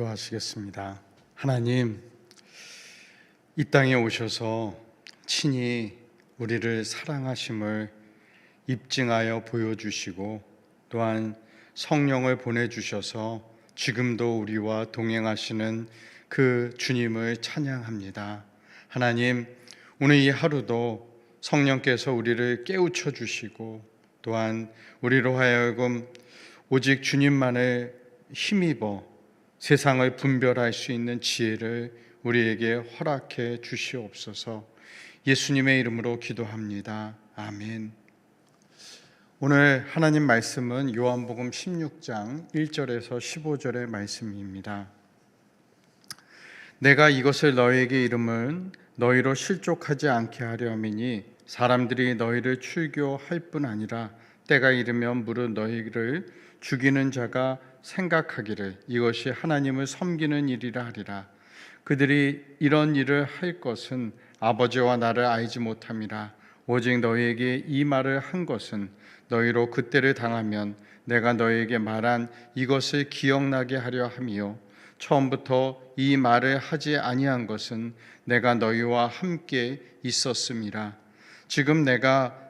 기도하시겠습니다. 하나님, 이 땅에 오셔서 친히 우리를 사랑하심을 입증하여 보여주시고 또한 성령을 보내주셔서 지금도 우리와 동행하시는 그 주님을 찬양합니다. 하나님, 오늘 이 하루도 성령께서 우리를 깨우쳐 주시고 또한 우리로 하여금 오직 주님만을 힘입어 세상을 분별할 수 있는 지혜를 우리에게 허락해 주시옵소서. 예수님의 이름으로 기도합니다. 아멘. 오늘 하나님 말씀은 요한복음 16장 1절에서 15절의 말씀입니다. 내가 이것을 너희에게 이름은 너희로 실족하지 않게 하려 함이니 사람들이 너희를 출교할 뿐 아니라 때가 이르면 무릇 너희를 죽이는 자가 생각하기를 이것이 하나님을 섬기는 일이라 하리라. 그들이 이런 일을 할 것은 아버지와 나를 알지 못함이라. 오직 너희에게 이 말을 한 것은 너희로 그때를 당하면 내가 너희에게 말한 이것을 기억나게 하려 함이요. 처음부터 이 말을 하지 아니한 것은 내가 너희와 함께 있었음이라. 지금 내가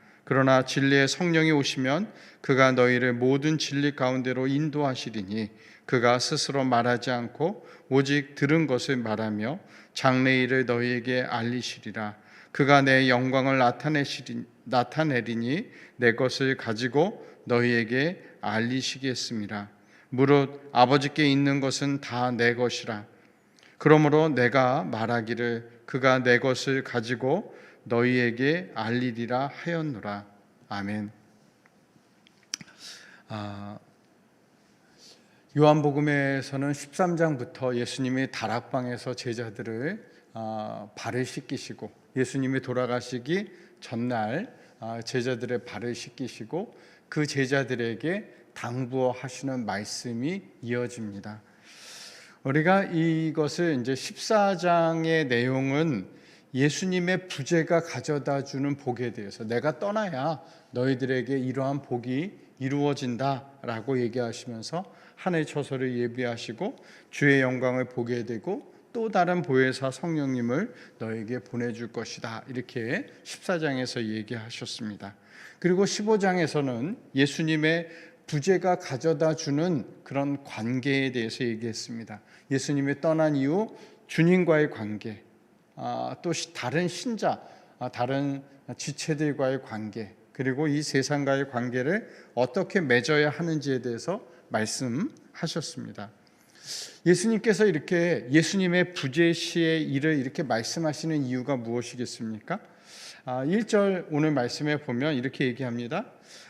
그러나 진리의 성령이 오시면 그가 너희를 모든 진리 가운데로 인도하시리니 그가 스스로 말하지 않고 오직 들은 것을 말하며 장래일을 너희에게 알리시리라. 그가 내 영광을 나타내시리, 나타내리니 내 것을 가지고 너희에게 알리시겠습니다. 무릇 아버지께 있는 것은 다 내 것이라. 그러므로 내가 말하기를 그가 내 것을 가지고 너희에게 알리리라 하였노라. 아멘. 아, 요한복음에서는 13장부터 예수님이 다락방에서 제자들을 아, 발을 씻기시고 예수님이 돌아가시기 전날 아, 제자들의 발을 씻기시고 그 제자들에게 당부하시는 말씀이 이어집니다. 우리가 이것을 이제 14장의 내용은 예수님의 부재가 가져다 주는 복에 대해서 내가 떠나야 너희들에게 이러한 복이 이루어진다라고 얘기하시면서 하늘 처소를 예비하시고 주의 영광을 보게 되고 또 다른 보혜사 성령님을 너에게 보내줄 것이다. 이렇게 14장에서 얘기하셨습니다. 그리고 15장에서는 예수님의 부재가 가져다 주는 그런 관계에 대해서 얘기했습니다. 예수님이 떠난 이후 주님과의 관계, 아, 또 다른 신자, 아, 다른 지체들과의 관계, 그리고 이 세상과의 관계를 어떻게 맺어야 하는지에 대해서 말씀하셨습니다. 예수님께서 이렇게 예수님의 부재시의 일을 이렇게 말씀하시는 이유가 무엇이겠습니까? 1절 아, 오늘 말씀에 보면 이렇게 얘기합니다.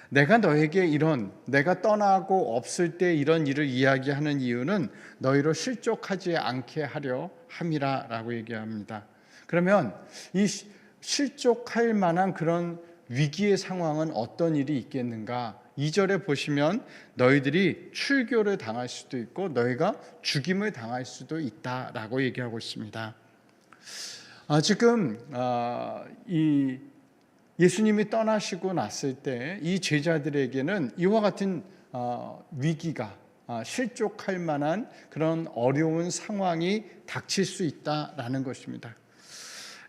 내가 너에게 이런 내가 떠나고 없을 때 이런 일을 이야기하는 이유는 너희로 실족하지 않게 하려 함이라라고 얘기합니다. 그러면 이 실족할 만한 그런 위기의 상황은 어떤 일이 있겠는가? 2절에 보시면 너희들이 출교를 당할 수도 있고 너희가 죽임을 당할 수도 있다라고 얘기하고 있습니다. 아, 지금 아, 이 예수님이 떠나시고 났을 때 이 제자들에게는 이와 같은 아, 위기가 아, 실족할 만한 그런 어려운 상황이 닥칠 수 있다라는 것입니다.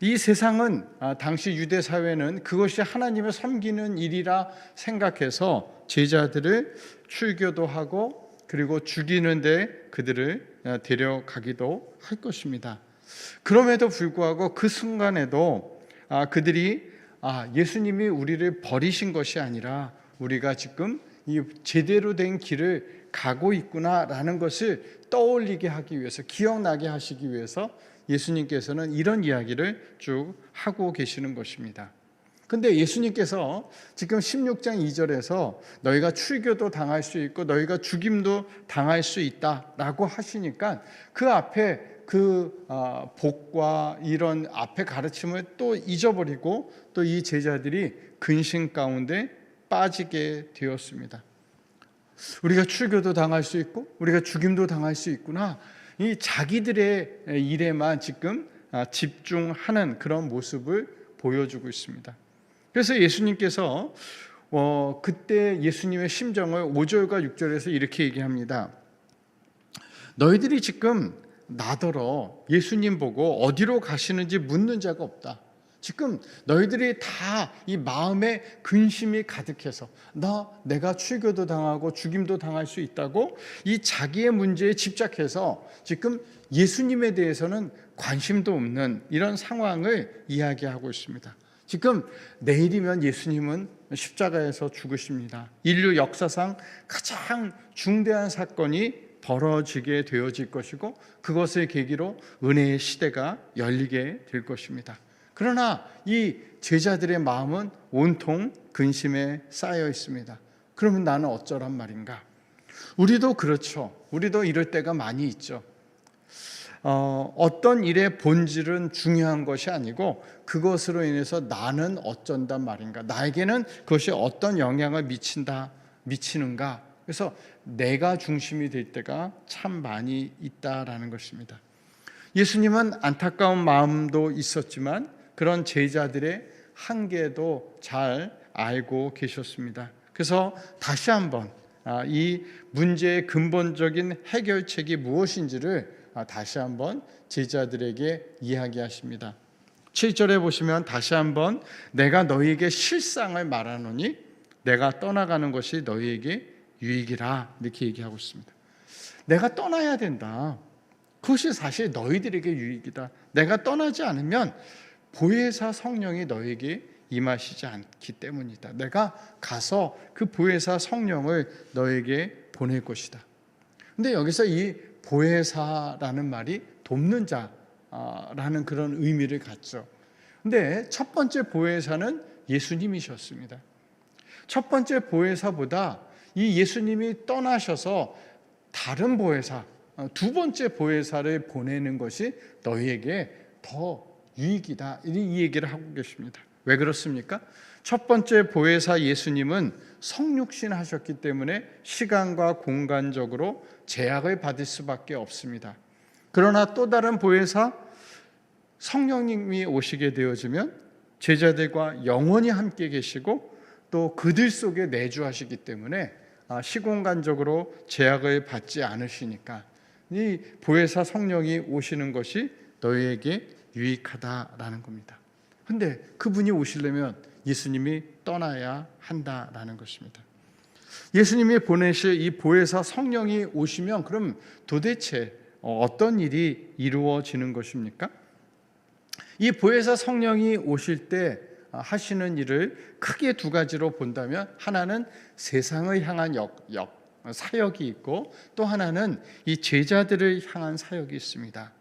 이 세상은 아, 당시 유대 사회는 그것이 하나님을 섬기는 일이라 생각해서 제자들을 출교도 하고 그리고 죽이는데 그들을 아, 데려가기도 할 것입니다. 그럼에도 불구하고 그 순간에도 아, 그들이 아, 예수님이 우리를 버리신 것이 아니라 우리가 지금 이 제대로 된 길을 가고 있구나라는 것을 떠올리게 하기 위해서 기억나게 하시기 위해서 예수님께서는 이런 이야기를 쭉 하고 계시는 것입니다. 근데 예수님께서 지금 16장 2절에서 너희가 출교도 당할 수 있고 너희가 죽임도 당할 수 있다라고 하시니까 그 앞에 그 아, 복과 이런 앞에 가르침을 또 잊어버리고 또 이 제자들이 근심 가운데 빠지게 되었습니다. 우리가 출교도 당할 수 있고 우리가 죽임도 당할 수 있구나. 이 자기들의 일에만 지금 아, 집중하는 그런 모습을 보여주고 있습니다. 그래서 예수님께서 어, 그때 예수님의 심정을 5절과 6절에서 이렇게 얘기합니다. 너희들이 지금 나더러 예수님 보고 어디로 가시는지 묻는 자가 없다. 지금 너희들이 다 이 마음에 근심이 가득해서 나 내가 출교도 당하고 죽임도 당할 수 있다고 이 자기의 문제에 집착해서 지금 예수님에 대해서는 관심도 없는 이런 상황을 이야기하고 있습니다. 지금 내일이면 예수님은 십자가에서 죽으십니다. 인류 역사상 가장 중대한 사건이 벌어지게 되어질 것이고 그것을 계기로 은혜의 시대가 열리게 될 것입니다. 그러나 이 제자들의 마음은 온통 근심에 쌓여 있습니다. 그러면 나는 어쩌란 말인가? 우리도 그렇죠. 우리도 이럴 때가 많이 있죠. 어, 어떤 일의 본질은 중요한 것이 아니고 그것으로 인해서 나는 어쩐단 말인가? 나에게는 그것이 어떤 영향을 미친다, 미치는가? 그래서 내가 중심이 될 때가 참 많이 있다라는 것입니다. 예수님은 안타까운 마음도 있었지만 그런 제자들의 한계도 잘 알고 계셨습니다. 그래서 다시 한번 아, 이 문제의 근본적인 해결책이 무엇인지를 아, 다시 한번 제자들에게 이야기하십니다. 7절에 보시면 다시 한번 내가 너희에게 실상을 말하노니 내가 떠나가는 것이 너희에게 유익이라 이렇게 얘기하고 있습니다. 내가 떠나야 된다. 그것이 사실 너희들에게 유익이다. 내가 떠나지 않으면 보혜사 성령이 너에게 임하시지 않기 때문이다. 내가 가서 그 보혜사 성령을 너에게 보낼 것이다. 근데 여기서 이 보혜사라는 말이 돕는 자라는 그런 의미를 갖죠. 근데 첫 번째 보혜사는 예수님이셨습니다. 첫 번째 보혜사보다 이 예수님이 떠나셔서 다른 보혜사, 두 번째 보혜사를 보내는 것이 너희에게 더 유익이다. 이 얘기를 하고 계십니다. 왜 그렇습니까? 첫 번째 보혜사 예수님은 성육신 하셨기 때문에 시간과 공간적으로 제약을 받을 수밖에 없습니다. 그러나 또 다른 보혜사 성령님이 오시게 되어지면 제자들과 영원히 함께 계시고 또 그들 속에 내주하시기 때문에 아, 시공간적으로 제약을 받지 않으시니까 이 보혜사 성령이 오시는 것이 너희에게 유익하다라는 겁니다. 근데 그분이 오시려면 예수님이 떠나야 한다라는 것입니다. 예수님이 보내실 이 보혜사 성령이 오시면 그럼 도대체 어떤 일이 이루어지는 것입니까? 이 보혜사 성령이 오실 때 하시는 일을 크게 두 가지로 본다면 하나는 세상을 향한 역, 역 사역이 있고 또 하나는 이 제자들을 향한 사역이 있습니다.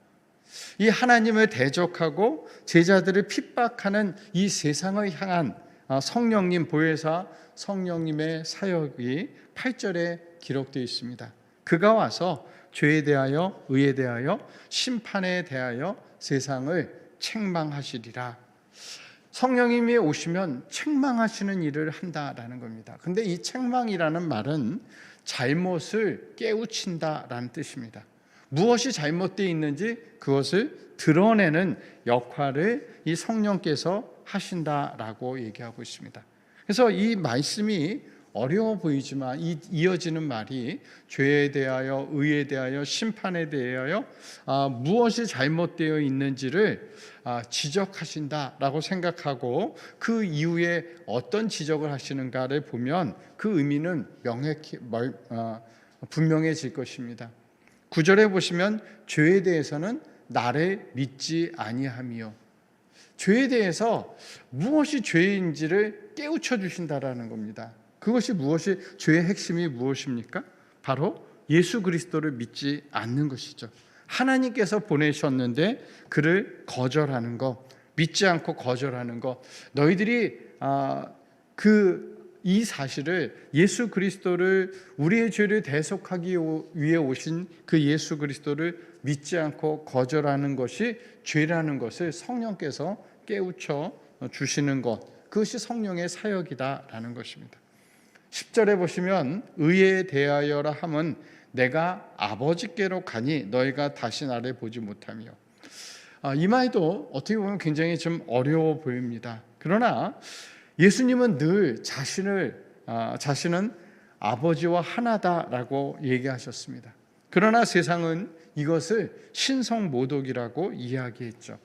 이 하나님을 대적하고 제자들을 핍박하는 이 세상을 향한 아, 성령님 보혜사 성령님의 사역이 8절에 기록되어 있습니다. 그가 와서 죄에 대하여 의에 대하여 심판에 대하여 세상을 책망하시리라. 성령님이 오시면 책망하시는 일을 한다라는 겁니다. 근데 이 책망이라는 말은 잘못을 깨우친다라는 뜻입니다. 무엇이 잘못되어 있는지 그것을 드러내는 역할을 이 성령께서 하신다라고 얘기하고 있습니다. 그래서 이 말씀이 어려워 보이지만 이 이어지는 말이 죄에 대하여 의에 대하여 심판에 대하여 아, 무엇이 잘못되어 있는지를 아, 지적하신다라고 생각하고 그 이후에 어떤 지적을 하시는가를 보면 그 의미는 명확히 어, 분명해질 것입니다. 구절에 보시면 죄에 대해서는 나를 믿지 아니함이요. 죄에 대해서 무엇이 죄인지를 깨우쳐 주신다라는 겁니다. 그것이 무엇이 죄의 핵심이 무엇입니까? 바로 예수 그리스도를 믿지 않는 것이죠. 하나님께서 보내셨는데 그를 거절하는 것, 믿지 않고 거절하는 것. 너희들이 아, 그 이 사실을 예수 그리스도를 우리의 죄를 대속하기 위해 오신 그 예수 그리스도를 믿지 않고 거절하는 것이 죄라는 것을 성령께서 깨우쳐 주시는 것. 그것이 성령의 사역이다라는 것입니다. 10절에 보시면 의에 대하여라 함은 내가 아버지께로 가니 너희가 다시 나를 보지 못하며 아, 이 말도 어떻게 보면 굉장히 좀 어려워 보입니다. 그러나 예수님은 늘 자신을 아, 자신은 아버지와 하나다라고 얘기하셨습니다. 그러나 세상은 이것을 신성 모독이라고 이야기했죠.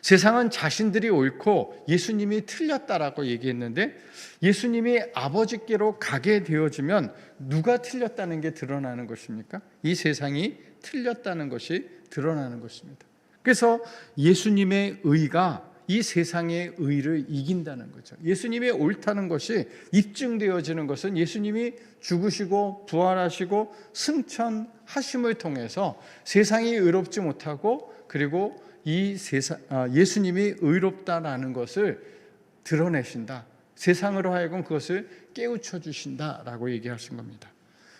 세상은 자신들이 옳고 예수님이 틀렸다라고 얘기했는데 예수님이 아버지께로 가게 되어지면 누가 틀렸다는 게 드러나는 것입니까? 이 세상이 틀렸다는 것이 드러나는 것입니다. 그래서 예수님의 의가 이 세상의 의를 이긴다는 거죠. 예수님의 옳다는 것이 입증되어지는 것은 예수님이 죽으시고 부활하시고 승천하심을 통해서 세상이 의롭지 못하고 그리고 이 세상 아, 예수님이 의롭다라는 것을 드러내신다. 세상으로 하여금 그것을 깨우쳐 주신다라고 얘기하신 겁니다.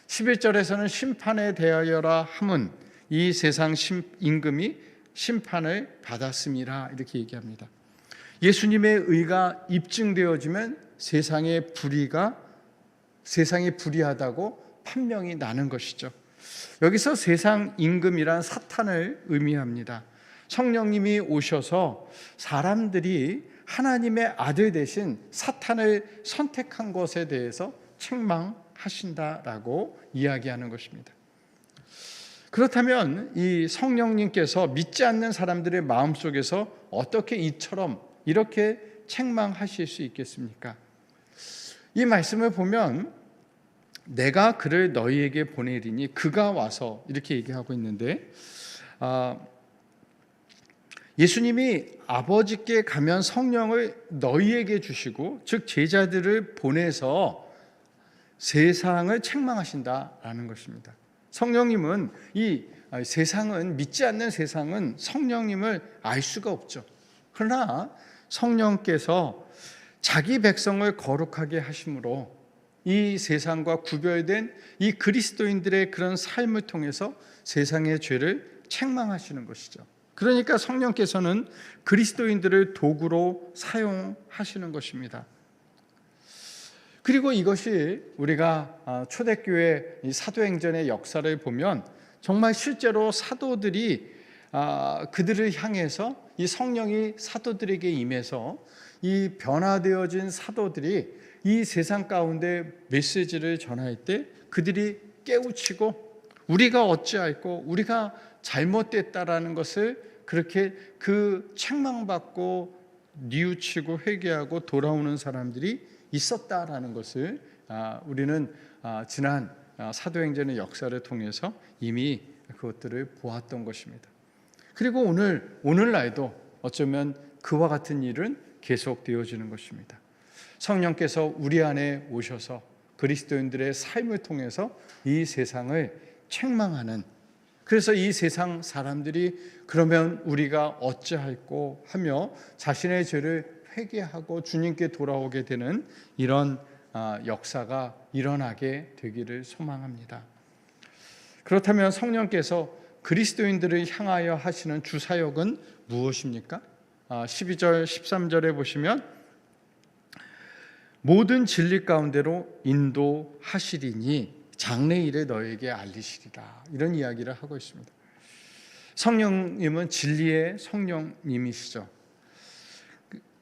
11절에서는 심판에 대하여라 함은 이 세상 심, 임금이 심판을 받았음이라 이렇게 얘기합니다. 예수님의 의가 입증되어지면 세상의 불의가 세상이 불의하다고 판명이 나는 것이죠. 여기서 세상 임금이란 사탄을 의미합니다. 성령님이 오셔서 사람들이 하나님의 아들 대신 사탄을 선택한 것에 대해서 책망하신다라고 이야기하는 것입니다. 그렇다면 이 성령님께서 믿지 않는 사람들의 마음 속에서 어떻게 이처럼 이렇게 책망하실 수 있겠습니까? 이 말씀을 보면 내가 그를 너희에게 보내리니 그가 와서 이렇게 얘기하고 있는데 아, 예수님이 아버지께 가면 성령을 너희에게 주시고 즉 제자들을 보내서 세상을 책망하신다라는 것입니다. 성령님은 이 세상은 믿지 않는 세상은 성령님을 알 수가 없죠. 그러나 성령께서 자기 백성을 거룩하게 하심으로 이 세상과 구별된 이 그리스도인들의 그런 삶을 통해서 세상의 죄를 책망하시는 것이죠. 그러니까 성령께서는 그리스도인들을 도구로 사용하시는 것입니다. 그리고 이것이 우리가 아, 초대교회 사도행전의 역사를 보면 정말 실제로 사도들이 아, 그들을 향해서 이 성령이 사도들에게 임해서 이 변화되어진 사도들이 이 세상 가운데 메시지를 전할 때 그들이 깨우치고 우리가 어찌할고 우리가 잘못됐다라는 것을 그렇게 그 책망받고 뉘우치고 회개하고 돌아오는 사람들이 있었다라는 것을 아, 우리는 아, 지난 사도행전의 역사를 통해서 이미 그것들을 보았던 것입니다. 그리고 오늘 오늘날도 어쩌면 그와 같은 일은 계속되어지는 것입니다. 성령께서 우리 안에 오셔서 그리스도인들의 삶을 통해서 이 세상을 책망하는 그래서 이 세상 사람들이 그러면 우리가 어찌할꼬 하며 자신의 죄를 회개하고 주님께 돌아오게 되는 이런 아, 역사가 일어나게 되기를 소망합니다. 그렇다면 성령께서 그리스도인들을 향하여 하시는 주사역은 무엇입니까? 12절, 아, 13절에 보시면 모든 진리 가운데로 인도하시리니 장래일에 너에게 알리시리라 이런 이야기를 하고 있습니다. 성령님은 진리의 성령님이시죠.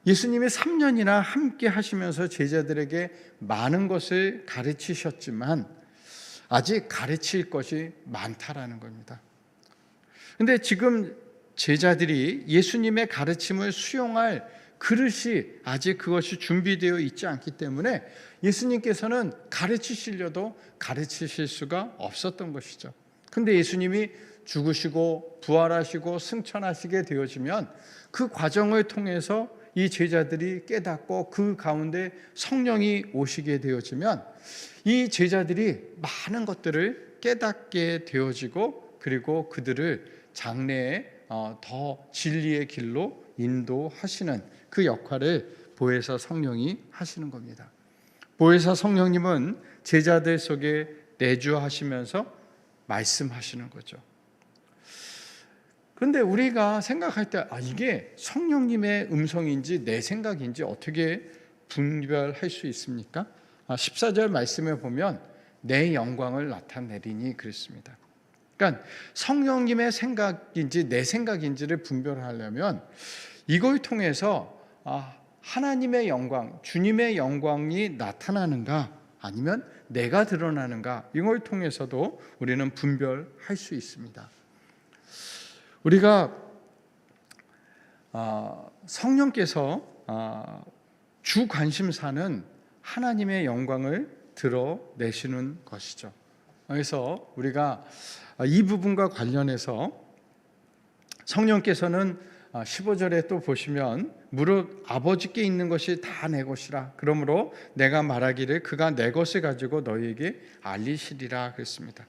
예수님이 3년이나 함께 하시면서 제자들에게 많은 것을 가르치셨지만 아직 가르칠 것이 많다라는 겁니다. 근데 지금 제자들이 예수님의 가르침을 수용할 그릇이 아직 그것이 준비되어 있지 않기 때문에 예수님께서는 가르치시려도 가르치실 수가 없었던 것이죠. 근데 예수님이 죽으시고 부활하시고 승천하시게 되어지면 그 과정을 통해서 이 제자들이 깨닫고 그 가운데 성령이 오시게 되어지면 이 제자들이 많은 것들을 깨닫게 되어지고 그리고 그들을 장래에 어, 더 진리의 길로 인도하시는 그 역할을 보혜사 성령이 하시는 겁니다. 보혜사 성령님은 제자들 속에 내주하시면서 말씀하시는 거죠. 그런데 우리가 생각할 때 아, 이게 성령님의 음성인지 내 생각인지 어떻게 분별할 수 있습니까? 아, 14절 말씀에 보면 내 영광을 나타내리니 그랬습니다. 그러니까 성령님의 생각인지 내 생각인지를 분별하려면 이걸 통해서 아, 하나님의 영광, 주님의 영광이 나타나는가 아니면 내가 드러나는가 이걸 통해서도 우리는 분별할 수 있습니다. 우리가 아, 성령께서 아, 주 관심사는 하나님의 영광을 드러내시는 것이죠. 그래서 우리가 이 부분과 관련해서 성령께서는 15절에 또 보시면 무릇 아버지께 있는 것이 다 내 것이라 그러므로 내가 말하기를 그가 내 것을 가지고 너희에게 알리시리라 그랬습니다.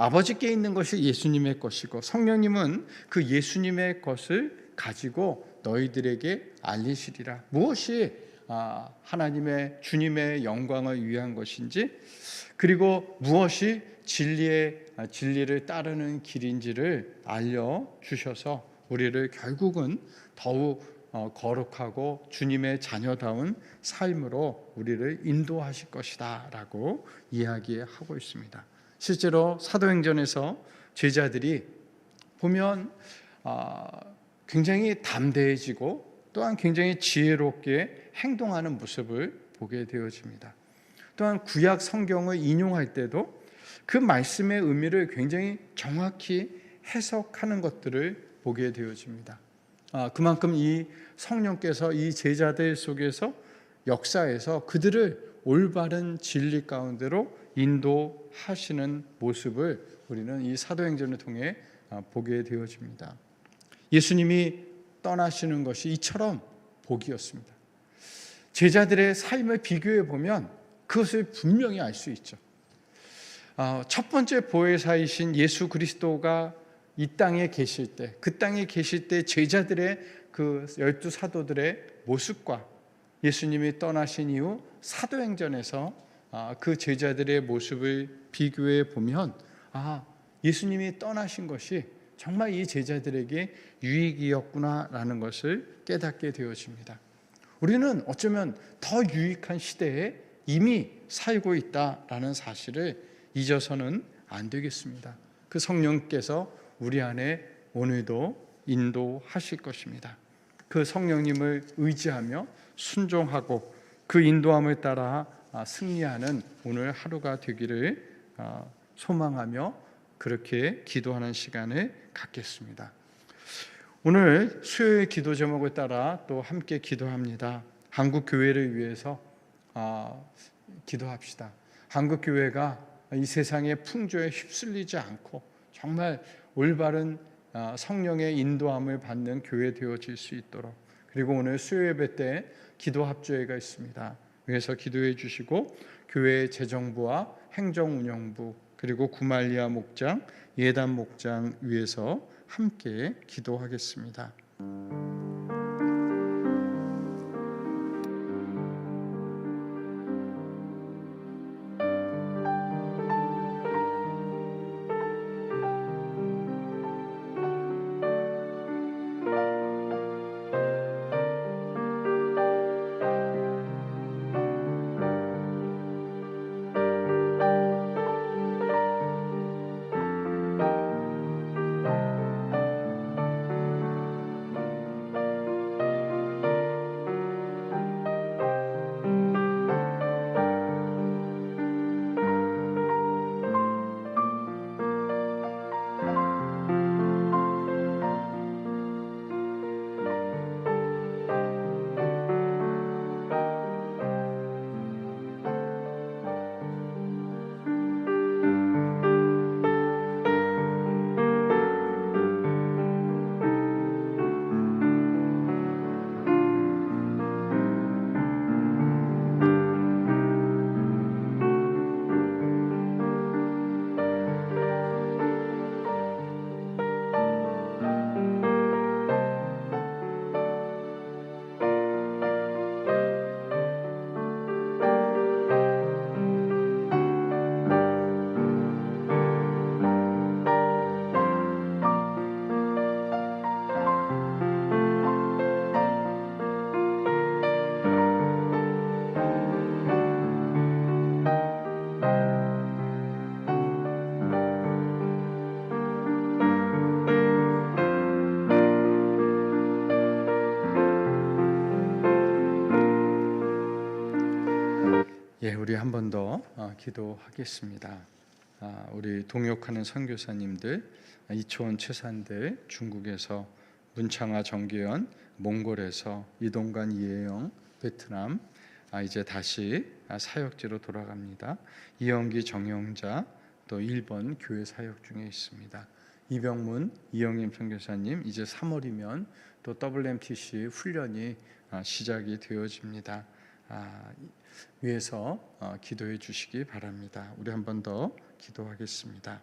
아버지께 있는 것이 예수님의 것이고 성령님은 그 예수님의 것을 가지고 너희들에게 알리시리라. 무엇이 아, 하나님의 주님의 영광을 위한 것인지 그리고 무엇이 진리의 아, 진리를 따르는 길인지를 알려 주셔서 우리를 결국은 더욱 어, 거룩하고 주님의 자녀다운 삶으로 우리를 인도하실 것이다라고 이야기하고 있습니다. 실제로 사도행전에서 제자들이 보면 아, 굉장히 담대해지고 또한 굉장히 지혜롭게 행동하는 모습을 보게 되어집니다. 또한 구약 성경을 인용할 때도 그 말씀의 의미를 굉장히 정확히 해석하는 것들을 보게 되어집니다. 아, 그만큼 이 성령께서 이 제자들 속에서 역사에서 그들을 올바른 진리 가운데로 인도하시는 모습을 우리는 이 사도행전을 통해 아, 보게 되어집니다. 예수님이 떠나시는 것이 이처럼 복이었습니다. 제자들의 삶을 비교해 보면 그것을 분명히 알 수 있죠. 아, 첫 번째 보혜사이신 예수 그리스도가 이 땅에 계실 때, 그 땅에 계실 때 제자들의 그 열두 사도들의 모습과 예수님이 떠나신 이후 사도행전에서 아, 그 제자들의 모습을 비교해 보면 아 예수님이 떠나신 것이 정말 이 제자들에게 유익이었구나라는 것을 깨닫게 되어집니다. 우리는 어쩌면 더 유익한 시대에 이미 살고 있다라는 사실을 잊어서는 안 되겠습니다. 그 성령께서 우리 안에 오늘도 인도하실 것입니다. 그 성령님을 의지하며 순종하고 그 인도함을 따라 아, 승리하는 오늘 하루가 되기를 아, 소망하며 그렇게 기도하는 시간을 갖겠습니다. 오늘 수요일 기도 제목을 따라 또 함께 기도합니다. 한국 교회를 위해서 아, 기도합시다. 한국 교회가 이 세상의 풍조에 휩쓸리지 않고 정말 올바른 성령의 인도함을 받는 교회 되어질 수 있도록 그리고 오늘 수요 예배 때 기도 합주회가 있습니다. 위해서 기도해 주시고 교회 재정부와 행정운영부 그리고 구말리아 목장, 예단 목장 위해서 함께 기도하겠습니다. 예, 우리 한 번더 어, 기도하겠습니다. 아, 우리 동역하는 선교사님들, 이초원 최산들, 중국에서 문창아 정기현, 몽골에서 이동관 이혜영, 베트남, 아, 이제 다시 아, 사역지로 돌아갑니다. 이영기 정영자, 또 일본 교회 사역 중에 있습니다. 이병문 이영임 선교사님 이제 3월이면 또 WMTC 훈련이 아, 시작이 되어집니다. 아, 위해서 어, 기도해 주시기 바랍니다. 우리 한 번 더 기도하겠습니다.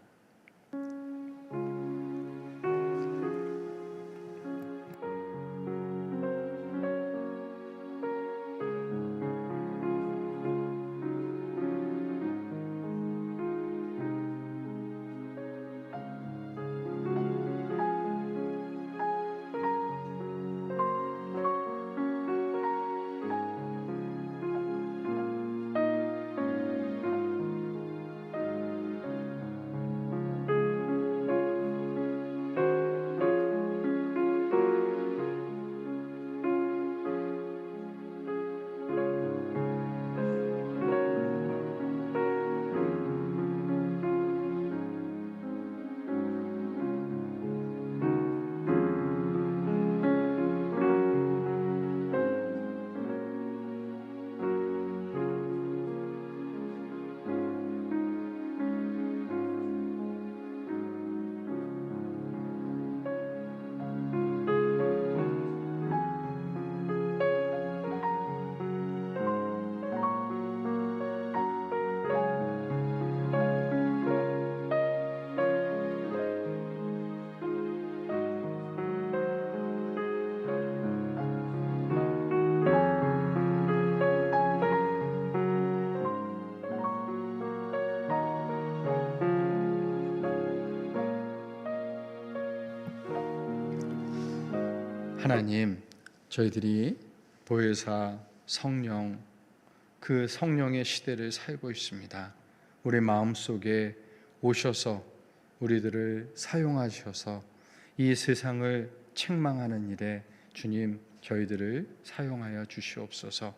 하나님, 저희들이 보혜사 성령 그 성령의 시대를 살고 있습니다. 우리 마음 속에 오셔서 우리들을 사용하셔서 이 세상을 책망하는 일에 주님 저희들을 사용하여 주시옵소서.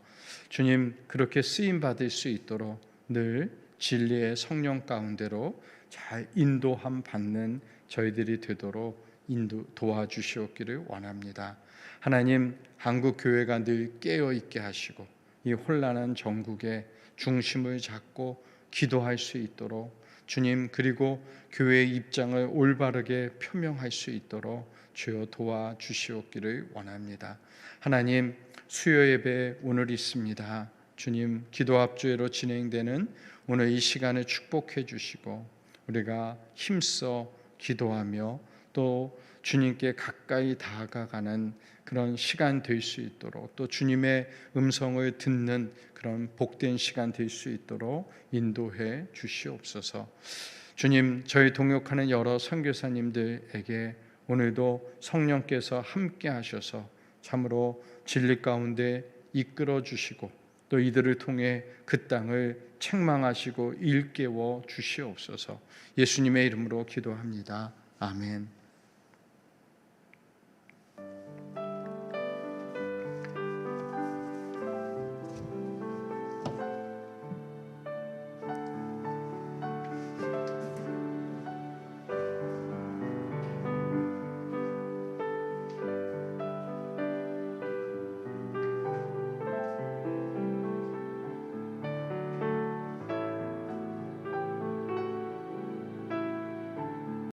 주님 그렇게 쓰임 받을 수 있도록 늘 진리의 성령 가운데로 잘 인도함 받는 저희들이 되도록 인도 도와주시옵기를 원합니다. 하나님 한국 교회가 늘 깨어 있게 하시고 이 혼란한 전국의 중심을 잡고 기도할 수 있도록 주님 그리고 교회의 입장을 올바르게 표명할 수 있도록 주여 도와 주시옵기를 원합니다. 하나님 수요 예배 오늘 있습니다. 주님 기도 합주회로 진행되는 오늘 이 시간을 축복해 주시고 우리가 힘써 기도하며 또 주님께 가까이 다가가는 그런 시간 될 수 있도록 또 주님의 음성을 듣는 그런 복된 시간 될 수 있도록 인도해 주시옵소서. 주님, 저희 동역하는 여러 선교사님들에게 오늘도 성령께서 함께 하셔서 참으로 진리 가운데 이끌어 주시고 또 이들을 통해 그 땅을 책망하시고 일깨워 주시옵소서. 예수님의 이름으로 기도합니다. 아멘.